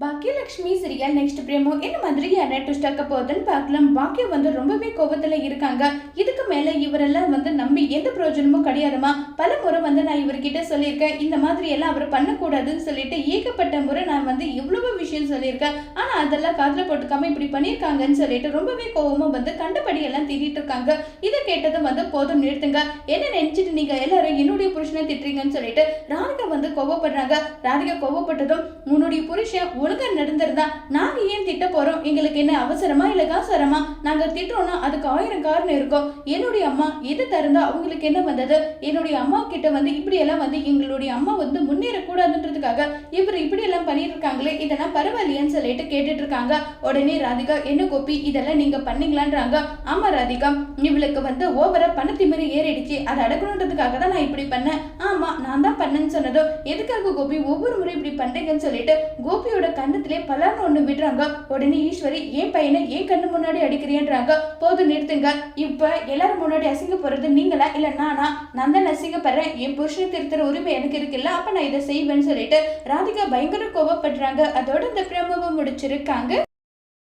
Bhagyalakshmi serial next பிரேமோ என்ன மாதிரி யாரை ட்விஸ்ட் ஆக்க போகுதுன்னு பார்க்கலாம். பாக்கியம் வந்து ரொம்பவே கோபத்தில் இருக்காங்க. இதுக்கு மேலே இவரெல்லாம் வந்து நம்பி எந்த பிரயோஜனமும் கிடையாதுமா பல முறை வந்து நான் இவர்கிட்ட சொல்லியிருக்கேன். இந்த மாதிரி எல்லாம் அவர் பண்ணக்கூடாதுன்னு சொல்லிட்டு ஏகப்பட்ட முறை நான் வந்து இவ்வளவு விஷயம் சொல்லியிருக்கேன். ஆனால் அதெல்லாம் காதில் போட்டுக்காம இப்படி பண்ணியிருக்காங்கன்னு சொல்லிட்டு ரொம்பவே கோபமாக வந்து கண்டபடியெல்லாம் திட்டிட்டு இருக்காங்க. இதை கேட்டதும் வந்து போதும் நிறுத்துங்க. என்ன நினைச்சிட்டு நீங்கள் எல்லாரும் என்னுடைய புருஷனை திட்டுறீங்கன்னு சொல்லிட்டு ராதிகா வந்து கோவப்படுறாங்க. ராதிகா கோவப்பட்டதும் உன்னுடைய புருஷன் ஒழுங்கா நடந்திருந்தா நாங்க ஏன் திட்ட போறோம்? எங்களுக்கு என்ன அவசரமா இல்ல காசரமா நாங்க திட்டோம்னா அதுக்கு ஆயிரம் காரணம் இருக்கும். என்னுடைய அம்மா எது தருந்தா அவங்களுக்கு என்ன வந்தது? என்னுடைய அம்மா கிட்ட வந்து இப்படி எல்லாம் வந்து எங்களுடைய அம்மா வந்து முன்னேறக்கூடாதுன்றதுக்காக இவர் இப்படி எல்லாம் பண்ணிட்டு இருக்காங்களே இதெல்லாம் பரவாயில்லையான்னு சொல்லிட்டு கேட்டுட்டு இருக்காங்க உடனே ராதிகா என்ன கோபி இதெல்லாம் நீங்க பண்ணீங்களான்றாங்க? ஆமா ராதிகா இவளுக்கு வந்து ஓவரா பணத்திமிரி ஏறிடுச்சு. அதை அடக்கணுன்றதுக்காக தான் நான் இப்படி பண்ணேன். ஆமா நான் எதுக்காக கோபி? ஒவ்வொரு முறை இப்படி பண்றீங்கன்னு சொல்லிட்டு கோபியோட கண்ணத்திலே பலான்னு ஒண்ணு விடுறாங்க. உடனே ஈஸ்வரி ஏன் பையனை ஏன் கண்ணு முன்னாடி அடிக்கிறேன்றாங்க போதும் நிறுத்துங்க. இப்ப எல்லாரும் முன்னாடி அசிங்க போறது நீங்களா? இல்ல நானா? நான் தான் அசிங்கப்படுறேன். என் புருஷனை திருத்துற உரிமை எனக்கு இருக்குல்ல. அப்ப நான் இதை செய்வேன்னு சொல்லிட்டு ராதிகா பயங்கர கோவப்படுறாங்க. அதோட இந்த பிரமவை முடிச்சிருக்காங்க.